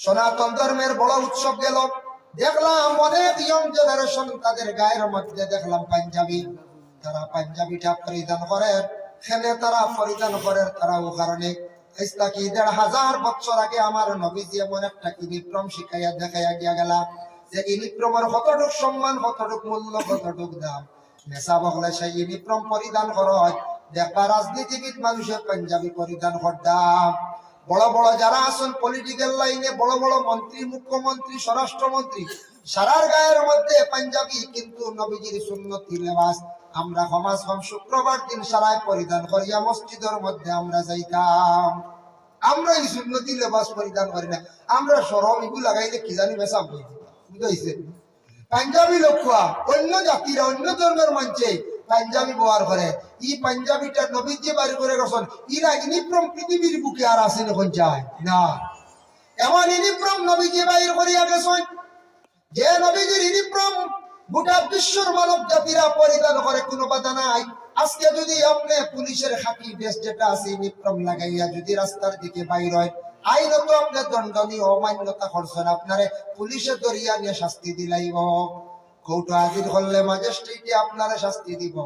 সনাতন ধর্মের বড় উৎসব গেল। দেখলাম অনেক ইয়ং জেনারেশন তাদের গায়ের মধ্যে দেখলাম পাঞ্জাবি। তারা পাঞ্জাবিটা পরিধান করে, খেলে তারা পরিধান করে, তারা ও কারণে কতটুক সম্মান, কতটুক দাম। সেই পরিধান করয় দেখবা রাজনীতিবিদ মানুষের পাঞ্জাবি পরিধান করতাম বড় বড় যারা আছেন পলিটিক্যাল লাইনে বড় বড় মন্ত্রী, মুখ্যমন্ত্রী, স্বরাষ্ট্রমন্ত্রী, সারার গায়ের মধ্যে পাঞ্জাবি, কিন্তু নবীজির সুন্নতি লেবাস আমরা সমাজ হম শুক্রবার দিন সারায় পরিধান করিয়া মসজিদের মধ্যে আমরা যাইতাম। আমরা এই সুন্নতি লেবাস পরিধান করি না। আমরা সরম ইগু লাগাইলে কি জানি বেসা বুঝাইছে পাঞ্জাবি লোকুয়া অন্য জাতিরা, অন্য ধর্মের মঞ্চে পাঞ্জাবি ব্যবহার করে ই পাঞ্জাবিটা নবীর যে বাড়ি করে গেছেন ইরা ইউনিফর্ম পৃথিবীর বুকে আর আসেন এখন যায়। না। এমন ইউনিফর্ম নবী যে বাইর করিয়া গেছেন যে নবীজির ইউনিফর্ম গোটা বিশ্বর মানব জাতিরা পরিধান করে কোনো বাধা নাই। আজকে যদি আপনি পুলিশের খাকি ড্রেস যেটা আছে ইউনিফর্ম লাগাইয়া যদি রাস্তার দিকে বাইর হয়, আইনত আপনি দণ্ডনীয়, অমান্যতা করছেন আপনারে পুলিশে দরিয়া নিয়ে শাস্তি দিলাইব। কোর্ট হাজির করলে ম্যাজিস্ট্রেটে আপনারে শাস্তি দিব।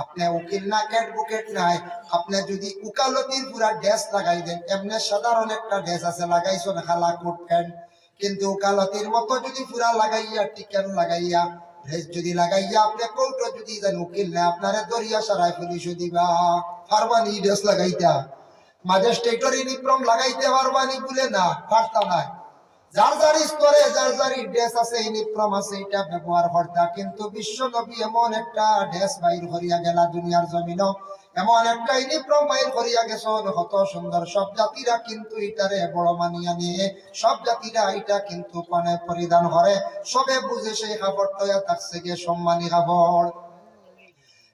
আপনি উকিল না অ্যাডভোকেট নাই। আপনি যদি উকালতির পুরা ড্রেস লাগাই দেন, এমনি সাধারণ একটা ড্রেস আছে, লাগাইছো না, খালা কোট প্যান্ট। কিন্তু উকালতির মতো যদি পুরা লাগাইয়া, টিকেন লাগাইয়া ড্রেস যদি লাগাইয়া, আপনি কোর্ট যদি দেন, উকিল না আপনারে দরিয়া সারাই পুলিশ দিবা। পারবানি ড্রেস লাগাইতা? ম্যাজিস্ট্রেটর ইউনিফর্ম লাগাইতে পারবানি বলে না, পারতা নাই। বিশ্ব এমন একটা কিন্তু মানে পরিধান করে। সবে বুঝে সেই কাপড়টা থাকছে গিয়ে সম্মানী কাপড়।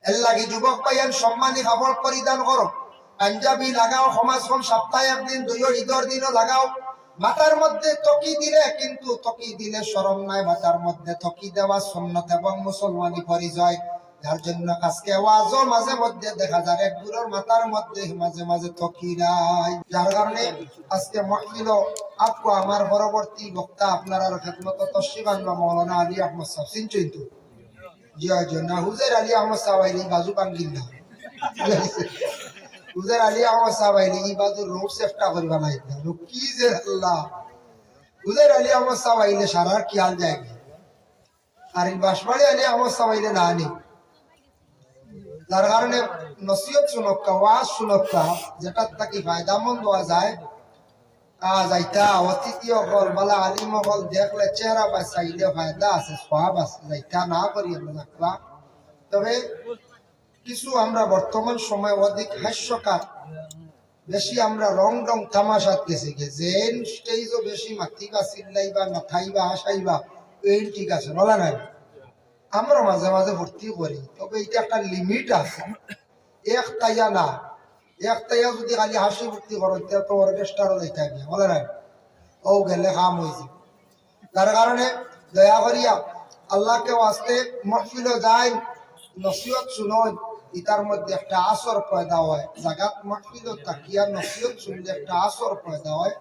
এর লাগি যুবক পাইয়ান সম্মানী কাপড় পরিধান করো। পাঞ্জাবি লাগাও, সমাজখন সপ্তাহে একদিন, দুইও ঈদর দিনও লাগাও। মাথার মধ্যে তকি দিলে কিন্তু তকি দিলে সরম নাই, মাথার মধ্যে তকি দেওয়া সন্ন্যত এবং মুসলমানি পরিচয়। যার জন্য আজকে ওয়াজও মাঝে মধ্যে দেখা যায়, এক দূরের মাথার মধ্যে মাঝে মাঝে তকি নাই। যার কারণে আজকে মহিল আপু আমার পরবর্তী বক্তা আপনার খেদমত তসিবান বা মৌলানা আলী আহমদ সাহেব। চিনছেন তো? জি জি না, হুজের আলী আহমদ সাহেব, আইলি বাজু বাঙ্গিল না হুজের আলী আহমদ সাহেব আইলি ই বাজু রোড সেফটা করিবা নাই লোক কি যে আল্লাহ। হুজের আলী আহমদ সাহেব আইলে সারার খেয়াল যায়? আর এই বাসবাড়ি আলী আহমদ সাহেব আইলে না আনি যার কারণে নসিহত শুনক্কা ওয়াজ শুনক্কা যেটা তাকে ফায়দামন্দ হওয়া যায় কা যাইতা, অতিথি অকল, বালা আলিম অকল, দেখলে চেহারা বা চাইলে ফায়দা আছে সব আছে, যাইতা না করি আমরা রাখবা তবে কিছু আমরা বর্তমান সময় অধিক হাস্যকার। বেশি আমরা রং রং গেছি গে জেন স্টেজও বেশি মাতিবা, চিল্লাইবা, নাথাইবা, হাসাইবা, এই ঠিক আছে, বলা নাই। আমরা মাঝে মাঝে ভর্তি করি, তবে এটা একটা লিমিট আছে। এক তাইয়া না, এক তাইয়া যদি খালি হাসি ভর্তি করো তো অর্কেস্ট্রারও যাইতে গিয়া বলে নাই। ও গেলে কাম হয়েছে তার কারণে দয়া করিয়া আল্লাহকে ওয়াস্তে মহফিল যায় নসিহত শুনয় ইতার মধ্যে একটা আসর পয়দা হয়। জাগাত মহফিল তাকিয়া নসিহত শুনলে একটা আসর পয়দা হয়।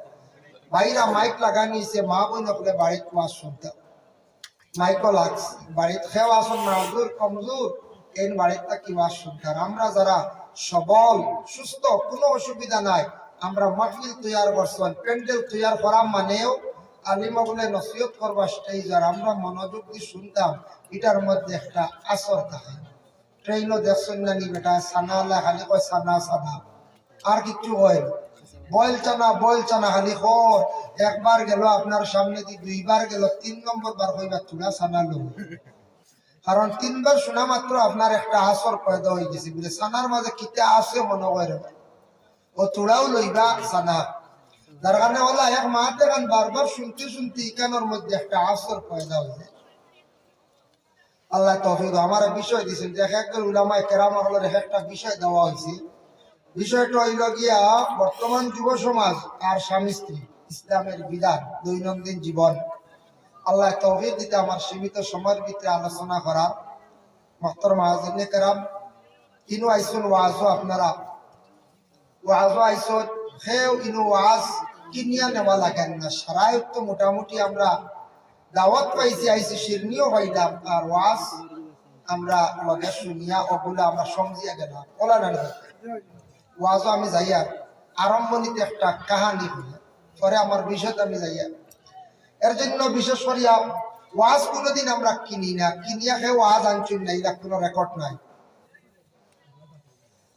ভাইরা মাইক লাগানিছে মা বোন আপনি বাড়িতে ওয়াজ শুনতে। মাইকো লাগছে বাড়িতে খেয়ে আসুন মাহুর কমজোর এন বাড়িতে কি ওয়াজ শুনতে। আমরা যারা সবল, সুস্থ, কোনো অসুবিধা নাই, আমরা মাহফিল তৈয়ার করছেন প্যান্ডেল তৈয়ার করা মানেও আলিমা বলে নসিহত করবা স্টেজ, আর আমরা মনোযোগ দিয়ে শুনতাম, এটার মধ্যে একটা আসর থাকে। ট্রেনও দেখছেন না নি বেটা, সানা আল্লাহ খালি কয়, সানা সানা। আর কিছু হয়। বয়েল চানা বয়েল চানা খালি খর একবার গেল আপনার সামনে দিয়ে দুইবার গেল, তিন নম্বর বার কইবা তুলা সানা লো কারণ তিনবার শোনা মাত্র আপনার একটা আসর পয়দা হয়ে গেছে বলে, সানার মাঝে কিতে আছে মনে করে ও তোড়াও লইবা সানা। যার ওলা এক মাহ দেখান বারবার শুনতে শুনতে ইকানোর মধ্যে একটা আসর পয়দা হয়েছে আল্লাহ তফিক আমার বিষয় দিয়েছেন যে একজন উলামায় কেরাম হলের একটা বিষয় দেওয়া হয়েছে। বিষয়টা হইল গিয়া, বর্তমান যুব সমাজ আর স্বামী স্ত্রী, ইসলামের বিধান, দৈনন্দিন জীবন। আল্লাহ তৌফিক দিতে আমার সীমিত সময়ের ভিতরে আলোচনা করার মস্তর মাহাজনে কেরাম, ইনু আইসুন ওয়াজও আপনারা। ওয়াজও আইসুন, হেও ইনু ওয়াজ, কিনিয়া নেওয়া লাগেন না। সারাই তো মোটামুটি আমরা দাওয়াত পাইছি আইছি শিরনিও হইলাম। আর ওয়াজ আমরা লগে শুনিয়া ওগুলো আমরা সমজিয়া গেলাম। ওলা না ওয়াজও আমি যাইয়া আরম্ভণীতে একটা কাহানি হইল। পরে আমার বিষয়তে আমি যাইয়া এর জন্য বিশেষ করিয়া ওয়াজ কোনোদিন আমরা কিনি না। কিনিয়া খেয়ে ওয়াজ আনছুন না এটা কোনো রেকর্ড নাই।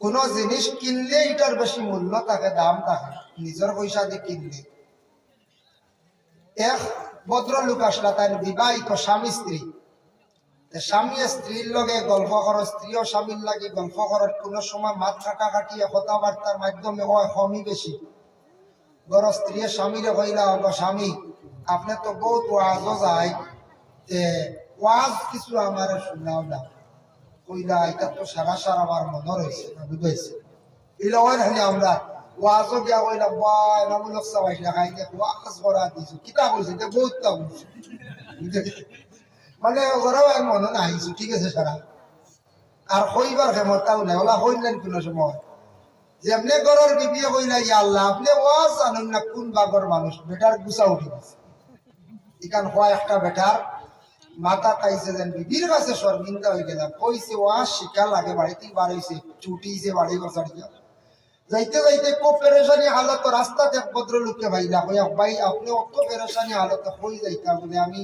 কোন জিনিস কিনলে এটার বেশি মূল্য থাকে, দাম থাকে। নিজের পয়সা দিয়ে কিনলে। এক ভদ্রলোক আসলা তার বিবাহিত স্বামী স্ত্রী। স্বামী স্ত্রীর লগে গল্প করো স্ত্রীও স্বামীর লাগে গল্প করার কোন সময় মাত কাটাকাটি কথাবার্তার মাধ্যমে হয় কমই বেশি বড় স্ত্রী স্বামীরে কইলা গো স্বামী, আপনি তো বহুত ওয়াজও যায়। তে ওয়াজ কিছু আমার শোনাও না। কইলা, এটা তো সারা সারা আমার মনে রয়েছে বুঝাইছে ওই নাহলে আমরা ওয়াজও গিয়া কইলা বা নামুলক সবাই লাগাই যে ওয়াজ করা দিছো কিতা বলছে এটা বহুত তা বলছে? মানে ওরাও আর মনে না আইছো ঠিক আছে সারা আর কইবার ক্ষমতাও নাই ওলা কইলেন কোনো সময় যেমনে গরর বিবিয়ে কইলা ইয়া আল্লাহ আপনি ওয়াজ জানেন না কোন বাগর মানুষ বেটার গুছা উঠি গেছে ইকান হওয়া একটা বেটার মাথা খাইছে যেন বিবির কাছে শর্মিন্দা হয়ে গেলাম কইছে ওয়াজ শিকা লাগে বাড়িতে বার হইছে ছুটিছে বাড়ি বসার যাইতে যাইতে খুব পেরেশানি হালত রাস্তাতে এক ভদ্রলোককে ভাইলা কই ভাই আপনি অত পেরেশানি হালত কই যাইতা বলে আমি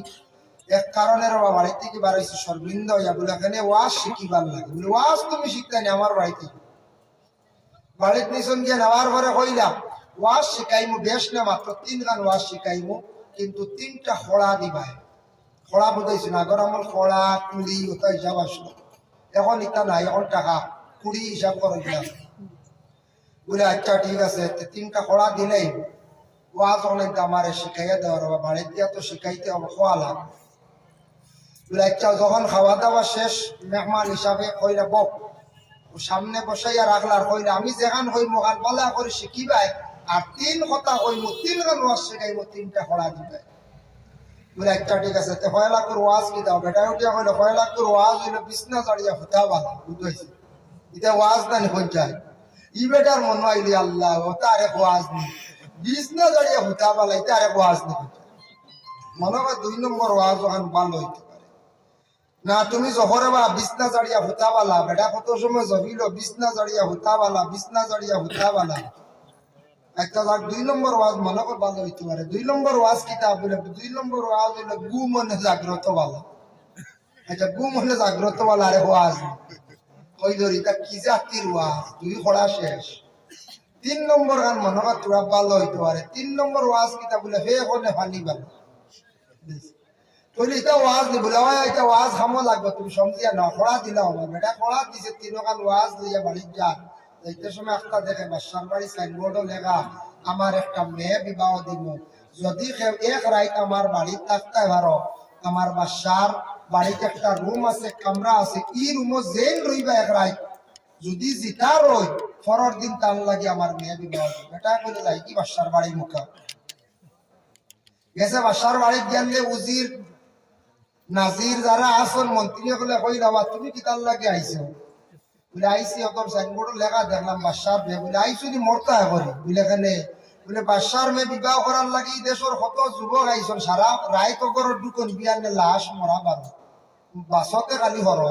এক কারণের বা বাড়ি থেকে বার হইছে শর্মিন্দা হইয়া বলে, এখানে ওয়াজ শিখিবার লাগে। বলে, ওয়াজ তুমি শিখতে নি আমার বাড়িতে। বাড়ির নিশন গিয়ে নেওয়ার পরে কইলাম ওয়াজ শিখাইমু, বেশ না, মাত্র তিন গান ওয়াজ শিখাইমু, কিন্তু তিনটা খড়া দিবাই খড়া বুঝাইছি না, আগর আমার খড়া কুড়ি ওটা হিসাব আসলো এখন ইটা নাই, এখন টাকা কুড়ি হিসাব করে দিলাম বলে আচ্ছা ঠিক আছে তিনটা খড়া দিলেই ওয়াজ অনেক আমারে শিখাইয়া দেওয়ার হবে বাড়ির দিয়া তো শিখাইতে হবে, খোয়া বলে আচ্ছা যখন খাওয়া দাওয়া শেষ, মেহমান হিসাবে কইরা বক। সামনে বসাইয়া রাখলার কইলে আমি যেখান হই মোখান বলা করে শিখিবাই, আর তিন কথা হইমু তিন গান ওয়াজ শিখাইমু তিনটা খড়া দিবে বলে একটা ঠিক আছে, তে কয় লাখ ওয়াজ কি দাও? বেটা উঠিয়া কইলো কয় লাখ ওয়াজ হইল বিছনা চাড়িয়া ফুটা বালা বুঝাইছি। এটা ওয়াজ দানি পঞ্চায় ই বেটার মন আইলি আল্লাহ তারে ওয়াজ নি। বিছনা চাড়িয়া ফুটা বালা এটা আরে ওয়াজ নি। মনে হয় দুই নম্বর ওয়াজ ওখান ভালো হইতে পারে। না, তুমি জহরে বা বিছনা চাড়িয়া ফুটা বালা, বেটা কত সময় জহিল, বিছনা চাড়িয়া ফুটা বালা, বিছনা চাড়িয়া ফুটা বালা। একটা যাক, দুই নম্বর ওয়াজ মনে কর ভালো হইতে পারে। দুই নম্বর ওয়াজ কিতাব বলে দুই নম্বর ওয়াজ হইল গু মনে জাগ্রত বালা। আচ্ছা গু মনে জাগ্রত বালা আরে ওয়াজ কই ধরি তা ওই দিলা হবে। বেটা খড়া দিছে, তিন গান ওয়াজ লইয়া বাড়ি যা। যাইতে সময় একটা দেখে বাসার বাড়ি সাইনবোর্ডও লেখা আমার একটা মেয়ে বিবাহ দিব যদি এক রাইত আমার বাড়ির থাকতে পারো আমার বাসার বাড়িতে একটা রুম আছে, কামরা আছে, ই রুমও যেন রইবা এক রাইত যদি জিতা রই পরের দিন টান লাগে আমার মেয়ে বিবাহ এটা করে যাই কি, বাসার বাড়ি মুখা। গেছে বাসার বাড়ির জ্ঞান গেলে উজির, নাজির যারা আসন মন্ত্রী হলে কই যাবা তুমি কি তার লাগে আইছো? বলে আইসি অতর সাইনবোর্ড লেখা দেখলাম, বাসার মেয়ে। বলে আইসো নি মরতা করি। বলে এখানে বলে বাসার মেয়ে বিবাহ করার লাগি দেশের কত যুবক আইসন সারা রায় কগর দুকন বিয়ানে লাশ মরা বারো বাসতে খালি হর।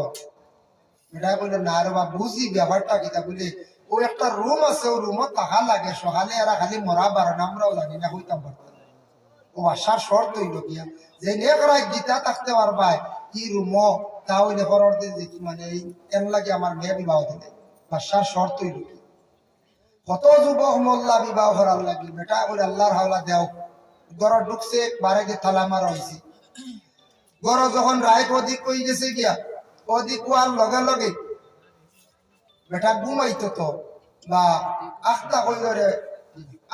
এটা বলে না রে বা বুঝি ব্যাপারটা কিতা বলে, ও একটা রুম আছে, ও রুমত তাহা লাগে সকালে এরা খালি মরা বারো আমরাও জানি না হইতাম পারতাম ও আসার শর্ত হইল গিয়া যে নেক রাত গীতা থাকতে পারবাই ই রুম তা হইলে পরের দিন যে মানে এই কেন লাগে আমার মেয়ে বিবাহ দিলে বাসার শর্ত হইল কি? কত যুবক মোল্লা বিবাহ করার লাগি, বেটা বলে আল্লাহর হাওলা দেও। গড় ঢুকছে বারে গিয়ে থালা মারা হয়েছে গড় যখন রায় অধিক কই গেছে গিয়া, অধিক কোয়ার লগে লগে বেটা ঘুমাইতো তো, বা আখতা কইল রে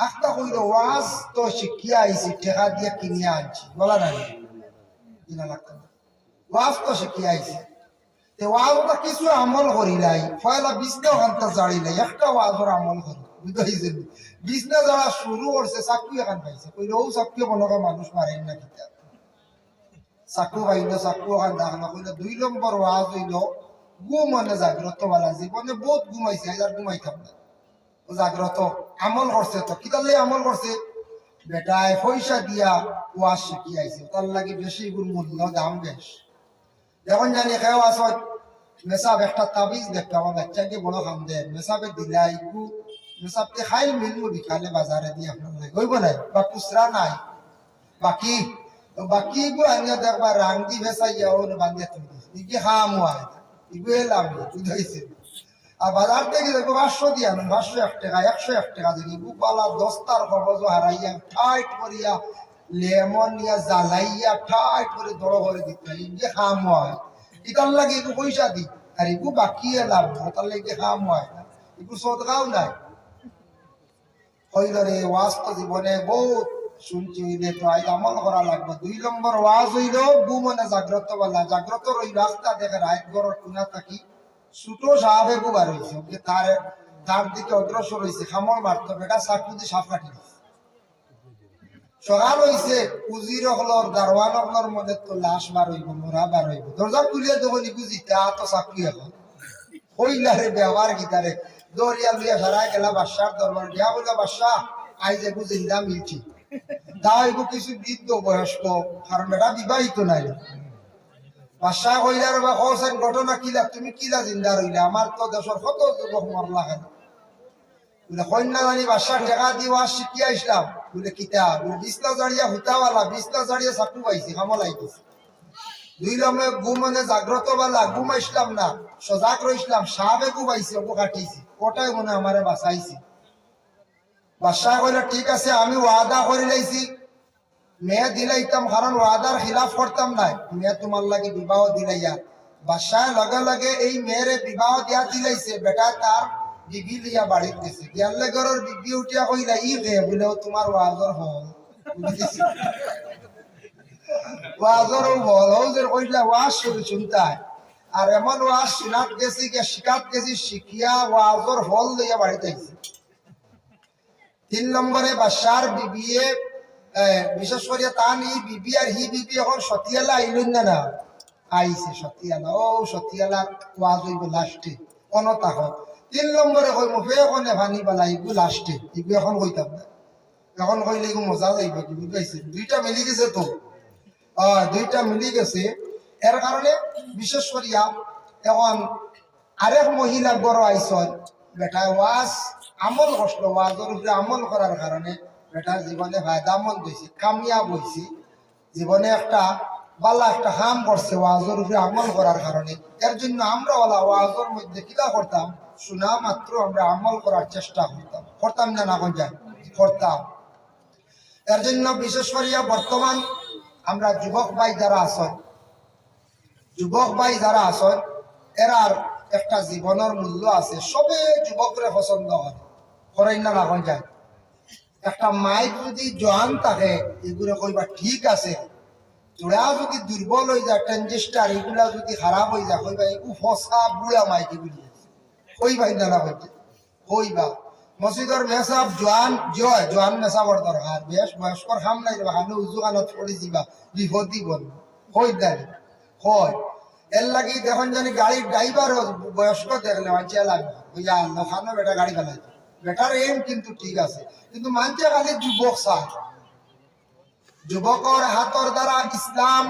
আখতা কইল ওয়াজ তো শিখিয়া আইছি টেকা দিয়ে কিনিয়া আনছি বলা নাই। কিনা ওয়াজ তো শিখিয়া আইছি কিছু আমল করিলাই পয়লা বিছনা ওখানটা জাড়িলাই একটা ওয়াজর আমল করি বুঝাইছেন বিছনা যারা শুরু করছে চাকু এখান পাইছে। কইলে ও চাকু বনকা মানুষ মারেন না কিতা চাকু পাইলো চাকু দাখলা কইলে দুই নম্বর ওয়াজ হইল ঘুম মানে জাগ্রত বালা জীবনে বহুত ঘুমাইছে আর ঘুমাইতাম না। জাগ্রত আমল করছে তো কিতালে আমল করছে বেটায় পয়সা দিয়া ওয়াজ শিখি আইছে তার লাগে বেশি গুণ মূল্য দাম বেশ যখন জানি খেয়ে আসত মেসাব একটা তাবিজ দেখতো আমার বাচ্চাকে বড় খাম দেন মেসাবে দিলা ইকু মেসাবতে খাইল মিলমু বিকালে বাজারে দিয়ে আপনার লাগে নাই বা খুচরা নাই। বাকি তো বাকি আনিয়া দেখবা রাং দি ভেসাইয়া ও বান্ধিয়া তুমি ইকি এলাম বুঝাইছে আর বাজার থেকে পাঁচশো দিয়া না পাঁচশো এক টাকা একশো এক টাকা গুপালা দস্তার খবর হারাইয়া করিয়া লেমন নিয়া জ্বালাইয়া ঠাইট করে দড় করে দিতে খাম হয় ইতার লাগে একটু পয়সা দি আর বাকি এলাম না তার লাগে খাম হয় না একটু সদগাও নাই হইল ওয়াজ জীবনে বহুত শুনছি তো আজ আমল করা লাগবে। দুই নম্বর ওয়াজ হইল বু মনে জাগ্রত বলা। জাগ্রত রইল রাস্তা দেখে রায় গড় টুনা থাকি, ছোট সাহাবে গুবার হয়েছে ওকে তার তার দিকে অগ্রসর হয়েছে খামর মারত বেটা চাকু দিয়ে সাফ কাটি। সকাল হইছে পুজির হলর দারোয়ান হলর মধ্যে তো লাশ বার হইব, মোরা বার হইব। দরজা খুলিয়ে দেবো নিকু জিতা তো চাকু এখন হইলারে ব্যবহার গীতারে দরিয়া লইয়া সারাই গেলা বাদশার দরবার। গিয়া বলে বাদশাহ, আইজে জিন্দা মিলছি। তা এগু কিছু বৃদ্ধ বয়স্ক, কারণ আমার তো দেশের কত যুবক মরলা বলে কিতা? জাড়িয়া হুতাওয়ালা জাড়িয়া পাইছি জাগ্রত বেলা ঘুমাইছিলাম না, সজাগ রইছিলাম কাটিছি ওটাই মনে আমারে বাঁচাইছি। বাদশাহ কইলে, ঠিক আছে, আমি ওয়াদা করে লাইছি। মেয়ে দিলাইতাম কারণ ওয়াদার খিলাফ করতাম না মেয়ে তোমার লাগে বিবাহ দিলাইয়া। বাদশাহ লগে লগে এই মেয়েরে বিবাহ দিয়া দিলাইছে। বেটা তার বিবি লিয়া বাড়িত গেছে। গিয়ালে ঘরের বিবি উঠিয়া কইলা, ই গে বলে তোমার ওয়াজর হল? ওয়াজর বল হৌজের কইলা, ওয়াজ শুরু শুনতায় আর এমন ওয়াজ শোনাত গেছি কে শিকাত গেছি শিখিয়া ওয়াজর হল লইয়া বাড়িতে আইছি তিন নম্বরে বাদশার বিবিয়ে বিশেষ করে তান ই বিবি আর হি বিবি এখন সতিয়ালা আইলুন না না। আইছে সতিয়ালা, ও সতিয়ালা ওয়াজ হইব লাস্টে অনতা হোক। তিন নম্বরে কই মুখে এখন ভানি পেলা ইগু লাস্টে ইগু এখন কইতাম না? এখন কইলে ইগু মজা যাইব কি বুঝাইছে দুইটা মিলি গেছে তো। দুইটা মিলি গেছে। এর কারণে বিশেষ করিয়া এখন আরেক মহিলা বড় আইসন বেটা ওয়াজ আমল করছিল ওয়াজের উপরে আমল করার কারণে বেটার জীবনে ফায়দামন্দ হয়েছে কামিয়াব হয়েছে জীবনে একটা বালা, একটা হাম করছে ওয়াজের উপরে আমল করার কারণে এর জন্য আমরা ওলা ওয়াজের মধ্যে কিলা করতাম শোনা মাত্র আমরা আমল করার চেষ্টা করতাম করতাম না না কোন করতাম এর জন্য বিশেষ করিয়া বর্তমান আমরা যুবক ভাই যারা আছেন যুবক ভাই যারা আছেন এরার একটা জীবনের মূল্য আছে। সবে যুবকরে পছন্দ করে করেন না রাখন যায়। একটা মাইক যদি জোয়ান থাকে এগুলো কইবা ঠিক আছে। তোরা যদি দুর্বল হয়ে যায় ট্রানজিস্টার এগুলা যদি খারাপ হয়ে যায়, কইবা এগু ফসা বুড়া মাইক এগুলি কইবাই না না হইতে কইবা। মসজিদর মেসাব জোয়ান জয় জোয়ান মেসাবর দরকার বেশ বয়স্কর খাম নাই রে হানু উজু কানত পড়ি যাবা বিপদ দিব কই দেন হয় এর লাগি দেখুন জানি গাড়ির ড্রাইভার বয়স্ক দেখলে মানছে লাগবে বুঝা আল্লাহ খানো বেটা গাড়ি চালাই বেটার এম কিন্তু ঠিক আছে। কিন্তু মানছে খালি যুবক চায় যুবকর হাতর দ্বারা ইসলাম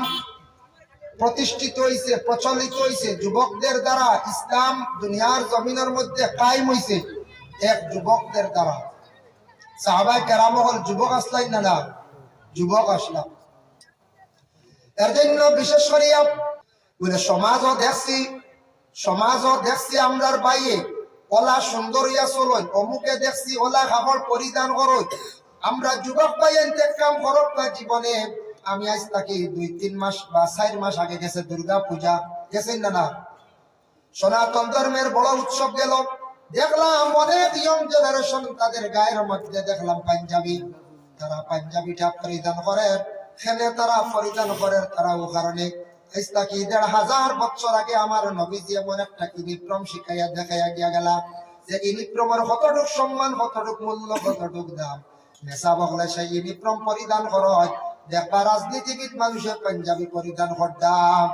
প্রতিষ্ঠিত হইছে প্রচলিত হইছে যুবকদের দ্বারা ইসলাম দুনিয়ার জমিনের মধ্যে কায়েম হইছে এক যুবকদের দ্বারা সাহাবাই কেরাম হল যুবক আসলাই না না? যুবক আসলাম এর জন্য বিশেষ করিয়া সমাজও দেখছি সমাজও দেখছি আমরার বাইয়ে ওলা সুন্দর ইয়া অমুকে দেখছি ওলা খাবার পরিধান করত আমরা যুবক এনতে কাম করব না জীবনে আমি আজ তাকে দুই, তিন মাস বা চার মাস আগে গেছে দুর্গা পূজা। গেছেন না না? সনাতন ধর্মের বড় উৎসব গেল। দেখলাম অনেক ইয়ং জেনারেশন তাদের গায়ের মধ্যে দেখলাম পাঞ্জাবি। তারা পাঞ্জাবিটা পরিধান করে, খেলে তারা পরিধান করে, তারা ও কারণে আজ দেড় হাজার বছর আগে আমার নবীজি এমন একটা শিখাইয়া দেখাইয়া গিয়া যে কতটুক সম্মান, কতটুক মূল্য, কতটুক দাম। নেশা বগলে সেই ইউনিফর্ম পরিধান হয় দেখবা রাজনীতিবিদ মানুষের পাঞ্জাবি পরিধান করতাম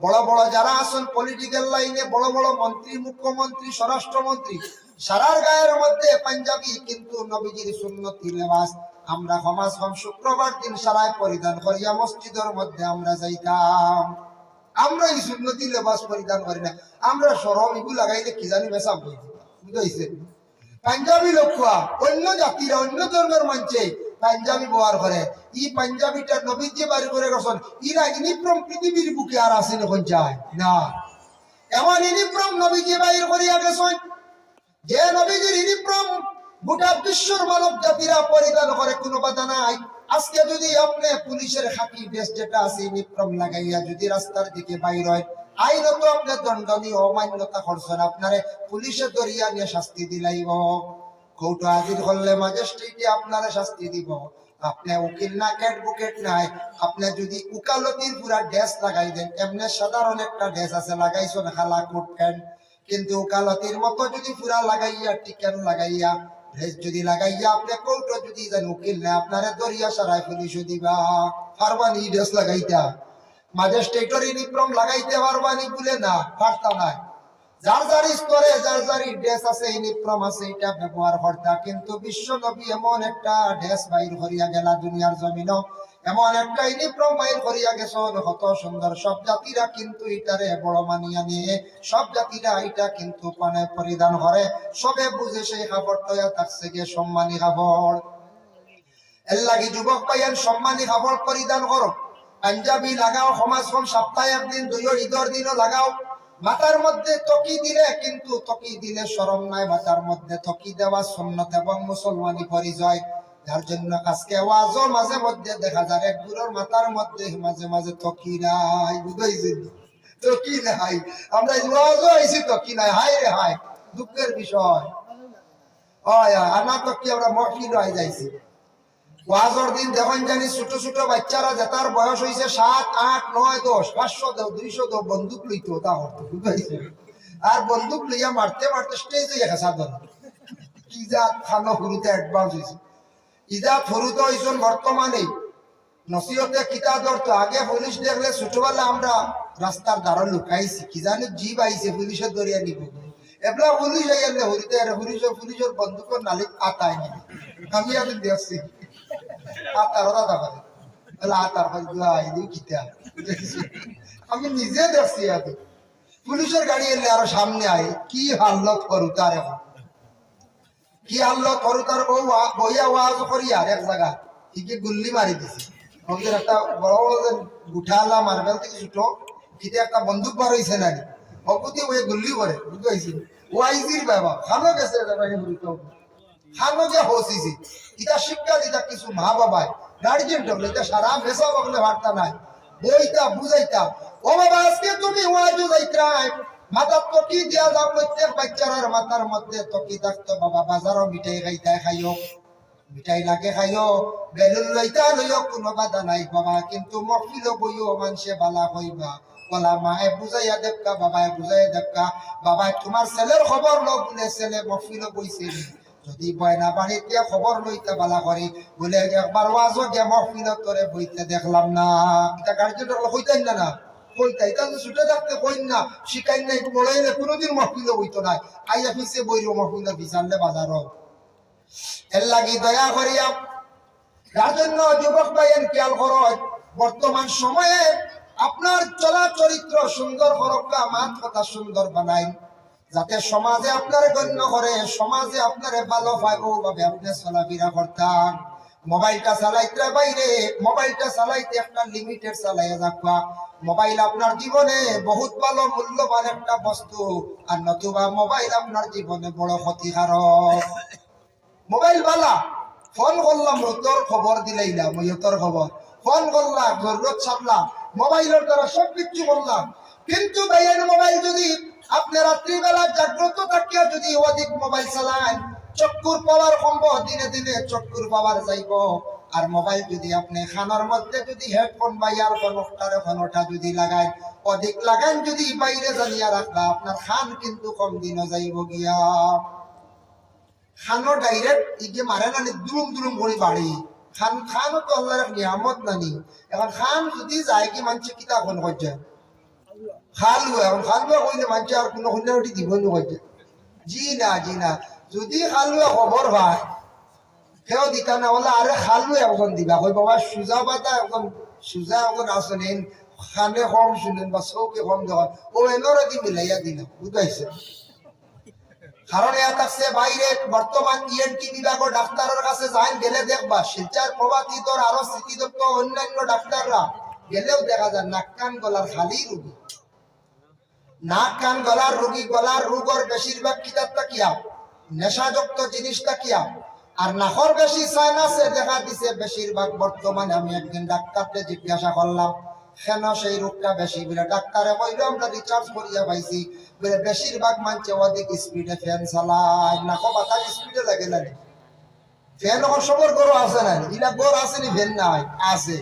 বড় বড় যারা আছেন পলিটিক্যাল লাইনে বড় বড় মন্ত্রী, মুখ্যমন্ত্রী, স্বরাষ্ট্রমন্ত্রী সারার গায়ের মধ্যে পাঞ্জাবি, কিন্তু নবীজির সুন্নতি লেবাস আমরা সমাজ কম শুক্রবার দিন সারায় পরিধান করিয়া মসজিদের মধ্যে আমরা যাইতাম। আমরা এই সুন্নতি লেবাস পরিধান করি না। আমরা সরম ইগু লাগাইলে কি জানি বেসা বুঝাইছে পাঞ্জাবি লোকুয়া অন্য জাতিরা, অন্য ধর্মের মঞ্চে পাঞ্জাবি ব্যবহার করে। ই পাঞ্জাবিটা নবীর যে বাড়ি করে গেছেন ইরা ইনিপ্রম পৃথিবীর বুকে আর আসেন এখন যায়? না। এমন ইনিপ্রম নবীকে বাইর করিয়া গেছেন। গোটা বিশ্বর মানব জাতিরা পরিধান করে, কোনো বাধা নাই। আজকে যদি আপনি পুলিশের যেটা আছে লাগাইয়া যদি রাস্তার দিকে বাইর হয় আইনত আপনি অমান্যতা করছেন আপনারে পুলিশে নিয়ে শাস্তি দিলাইব। কৌটো হাজির করলে ম্যাজিস্ট্রেটে আপনারে শাস্তি দিব। আপনি উকিল না অ্যাডভোকেট নাই। আপনি যদি উকালতির পুরা ড্রেস লাগাই দেন, এমনি সাধারণ একটা ড্রেস আছে, লাগাইছো না, খালা কোট প্যান্ট। কিন্তু উকালতির মতো যদি পুরা লাগাইয়া, টিকেন লাগাইয়া ড্রেস যদি লাগাইয়া, আপনি কৌটো যদি যেন উকিল না আপনারে দরিয়া সারাই পুলিশ দিবা। পারবানি ড্রেস লাগাইতা। মাঝে স্টেটরি নিপ্রম লাগাইতে পারবানি বলে না পারতা নাই। বিশ্ব এমন একটা কিন্তু মানে পরিধান করে। সবে বুঝে সেই কাপড়টা থাকছে গিয়ে সম্মানী কাপড়। এর লাগি যুবক পাইয়ান সম্মানী কাপড় পরিধান করো। পাঞ্জাবি লাগাও সমাজ কম সপ্তাহে একদিন, দুইও ঈদর দিনও লাগাও। মাথার মধ্যে তকি দিলে কিন্তু তকি দিলে সরম নাই, মাথার মধ্যে তকি দেওয়া সুন্নত এবং মুসলমানি পরিচয়। যার জন্য আজকে ওয়াজও মাঝে মধ্যে দেখা যায় এক বুড়োর মাথার মধ্যে মাঝে মাঝে তকি নাই বুঝাইছেন তকি নাই। আমরা ওয়াজও আইছি, তকি নাই হাই রে হাই দুঃখের বিষয়। হয় আমার তকি আমরা মহফিল হয়ে যাইছি ওয়াজর দিন দেখুন জানি ছোট ছোট বাচ্চারা যেটার বয়স হয়েছে সাত, আট, নয়, দশ, পাঁচশো দেও, দুইশো দেও, বন্দুক লইতো, তা হতো আর বন্দুক লইয়া মারতে মারতে স্টেজে হেসা ধর কি জাত খানো শুরুতে অ্যাডভান্স হয়েছে ইজাত হরুতে হয়েছেন বর্তমানে নসিহতে কিতা ধরতো আগে পুলিশ দেখলে ছোটবেলা আমরা রাস্তার দ্বারা লুকাইছি, কি জানি জীব আইছে পুলিশের দরিয়া নিব এবলা পুলিশ আইলে হরিতে পুলিশের পুলিশের বন্দুকের নালিক আতায় আমি আমি দেখছি আতার দাদা আমি নিজে দেখছি আগে পুলিশের গাড়ি এলে আরও সামনে আয়, কি হাল্লত করু তার কি হাল্লত করু তার বইয়া ওয়াজ করি আর এক জায়গা। ঠিকই গুল্লি মারি দিছে। ওদের একটা বড় গুঠালা মার্বেল থেকে ছোট কিতে একটা বন্দুক বার হয়েছে না অকুতি ওই গুল্লি করে, বুঝতে পারছি ওয়াইজির বাবা খানো গেছে শিক্ষা দিতা কিছু মা বাবায় এটা সারা বার্তা নাই। বইতা বুঝাইতা ও বাবা, আজকে তুমি ওয়াজু দিয়া প্রত্যেক বাচ্চারার মধ্যে বাবা বাজারও মিঠাই খাইতা খাইও। মিঠাই লাগে খাইও। বেলুন লইতা লইও, কোনো বাধা নাই বাবা। কিন্তু মফিল বইও মানুষে বালা হইবা। বলা মায়ে বুঝাইয়া দেবকা, বাবায় বুঝাইয়া দেবকা। বাবাই তোমার ছেলের খবর লোক ছেলে মফিল বইছে যদি বয়না বাড়িতে খবর লইতে বালা করি বলে একবার ওয়াজও গিয়ে মফিল তোরে বইতে দেখলাম না। এটা গার্জেন হইতেন না না? কইন না কোনোদিন বাজারও এর লাগি দয়া খেয়াল বর্তমান সময়ে আপনার চলা চরিত্র সুন্দর করক্কা মাত কথা সুন্দর বানাই যাতে সমাজে আপনার গণ্য করে, সমাজে আপনার ভালো পাইব ভাবে আপনি চলাফেরা করতাম। মোবাইলটা চালাইতে বাইরে, মোবাইলটা চালাইতে একটা লিমিটেড চালাইয়া যাবা মোবাইল আপনার জীবনে বহুত ভালো মূল্যবান একটা বস্তু, আর নতুবা মোবাইল আপনার জীবনে বড় ক্ষতিকারক। মোবাইল বালা, ফোন করলাম তোর খবর দিলাই না ওই তোর খবর। ফোন করলাম জরুরত ছাড়লাম, মোবাইলের দ্বারা সব কিছু বললাম কিন্তু ভাইয়ের মোবাইল যদি আপনি রাত্রিবেলা জাগ্রত থাকিয়া যদি অধিক মোবাইল চালান চক্কুর পাওয়ার সম্ভব, দিনে দিনে চক্কুর পাওয়ার যাইব। আর মোবাইল যদি আপনি খানার মধ্যে যদি হেডফোন বা ইয়ারফোন ওটার ওটা যদি লাগাই অধিক লাগান যদি বাইরে জানিয়া রাখবা, আপনার খান কিন্তু কম দিনও যাইব গিয়া। খানো ডাইরেক্ট ইগে মারে নানি দুলুম দুলুম করে বাড়ি। খান, খানও তো আল্লাহর নিয়ামত নানি। এখন খান যদি যায় কি মানছে, কিতা কোন করছে খালু এখন খালুয়া কইলে মানছে আর কোনো উঠি দিব নি জি না জি না। যদি খালুয়ে খবর হয় কেউ দিতা না বলে আরে খালু এখন দিবা। কই বাবা, সুজা পাতা এখন সুজা এখন আসলেন খানে কম শুনেন বা চৌকে কম দেখেন। ও এনরে দি মিলাইয়া দিন বুঝাইছে কারণ এ থাকছে বাইরে বর্তমান ইএনটি বিভাগের ডাক্তারের কাছে যাই, গেলে দেখবা শিলচার প্রভাতী তোর আরও স্মৃতিদত্ত অন্যান্য ডাক্তাররা গেলেও দেখা যায় নাক কান গলার খালি রুগী নাক, কান গলার রুগী গলার রোগর বেশিরভাগ কিতাবটা কিয়া নেশাযুক্ত জিনিসটা কিয়া আর নাকর বেশি সাইনাসে দেখা দিছে বেশিরভাগ বর্তমানে আমি একদিন ডাক্তারকে জিজ্ঞাসা করলাম, কেন সেই রোগটা বেশি? বলে, ডাক্তারে কইলো, আমরা রিচার্জ করিয়া পাইছি। বলে, বেশিরভাগ মানুষে অধিক স্পিডে ফ্যান চালায়। নাক বাতাস স্পিডে লাগে না ফ্যান সবর গরু আছে না ইলা গরু আছে নি ফ্যান নাই, আছে।